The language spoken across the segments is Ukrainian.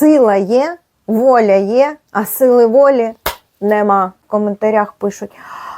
Сила є, воля є, а сили волі нема. В коментарях пишуть.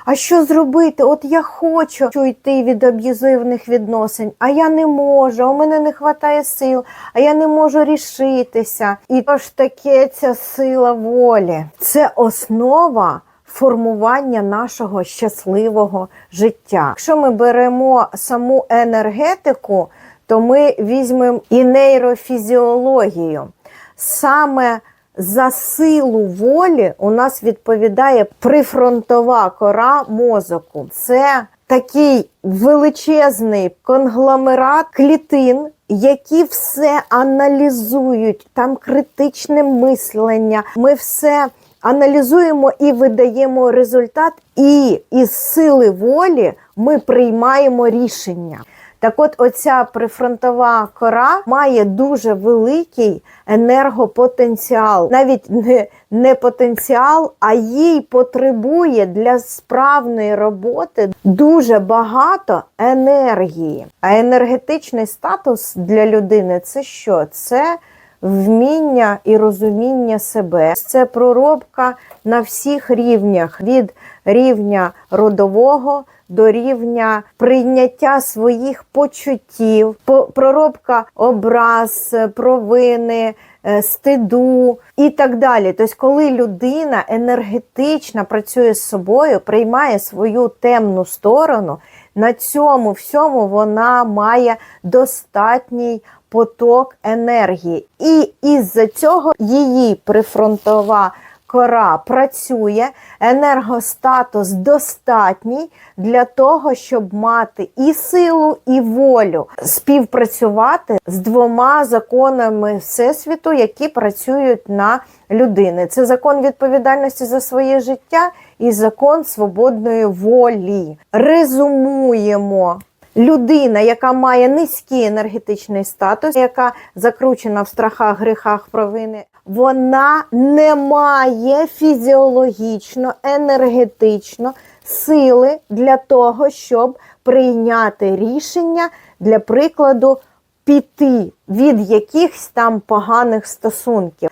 А що зробити? От я хочу йти від аб'юзивних відносин, а я не можу, у мене не вистачає сил, а я не можу рішитися. І то ж таке ця сила волі. Це основа формування нашого щасливого життя. Якщо ми беремо саму енергетику, то ми візьмемо і нейрофізіологію. Саме за силу волі у нас відповідає прифронтова кора мозоку. Це такий величезний конгломерат клітин, які все аналізують, там критичне мислення. Ми все аналізуємо і видаємо результат, і із сили волі ми приймаємо рішення. Так от, оця прифронтова кора має дуже великий енергопотенціал, навіть не, не потенціал, а їй потребує для справної роботи дуже багато енергії. А енергетичний статус для людини це що? Це вміння і розуміння себе. Це проробка на всіх рівнях від рівня родового до рівня прийняття своїх почуттів, проробка образ, провини, е, стиду і так далі. Тобто, коли людина енергетично працює з собою, приймає свою темну сторону, на цьому всьому вона має достатній поток енергії. І із-за цього її прифронтова кора працює, енергостатус достатній для того, щоб мати і силу, і волю співпрацювати з двома законами Всесвіту, які працюють на людини. Це закон відповідальності за своє життя і закон свободної волі. Резумуємо. Людина, яка має низький енергетичний статус, яка закручена в страхах, гріхах, провини, вона не має фізіологічно, енергетично сили для того, щоб прийняти рішення, для прикладу, піти від якихось там поганих стосунків.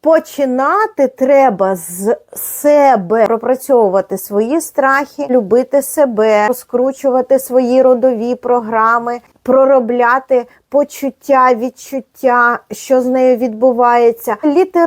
Починати треба з себе, пропрацьовувати свої страхи, любити себе, розкручувати свої родові програми, проробляти почуття, відчуття, що з нею відбувається. Література